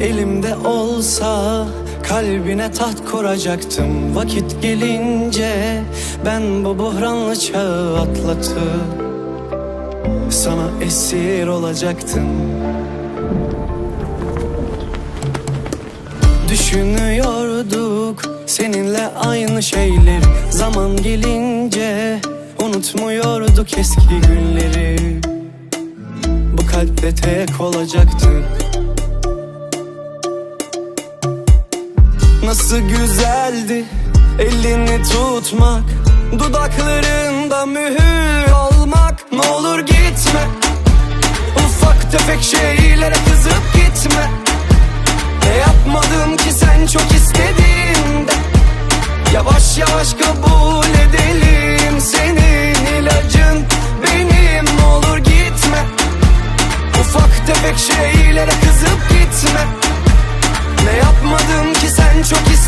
elimde olsa Kalbine taht kuracaktım. Vakit gelince Ben bu buhranlı çağı atlatıp Sana esir olacaktım. Düşünüyorduk seninle aynı şeyleri Zaman gelince unutmuyorduk eski günleri. Bu kalpte tek olacaktık Nasıl güzeldi elini tutmak Dudaklarında mühür olmak. Ne olur gitme Ufak tefek şeylere kızıp gitme. Ne yapmadım ki sen çok istediğinde? Yavaş yavaş kabul edelim Senin ilacın benim. Ne olur gitme Ufak tefek şeylere kızıp gitme. Ne yapmadım ki sen çok istediğinde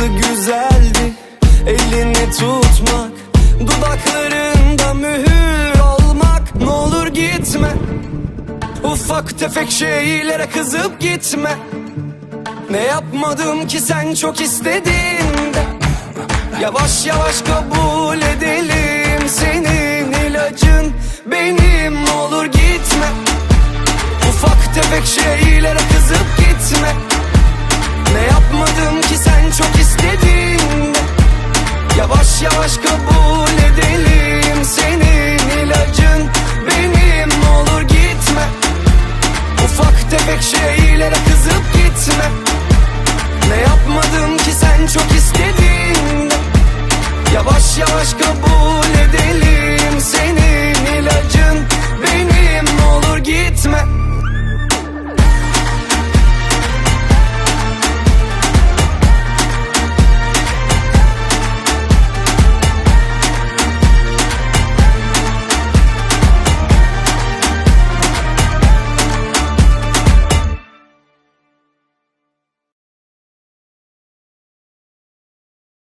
Nasıl güzeldi elini tutmak Dudaklarında mühür olmak. Ne olur gitme Ufak tefek şeylere kızıp gitme. Ne yapmadım ki sen çok istediğinde Yavaş yavaş kabul edelim Senin ilacın benim. Ne olur gitme Ufak tefek şeylere kızıp gitme. Ne yapmadım ki sen en çok istediğin Yavaş yavaş kabul edelim. Senin ilacın benim. Olur gitme. Ufak tefek şeylere kızıp gitme. Ne yapmadım ki sen çok istedin? Yavaş yavaş kabul edelim.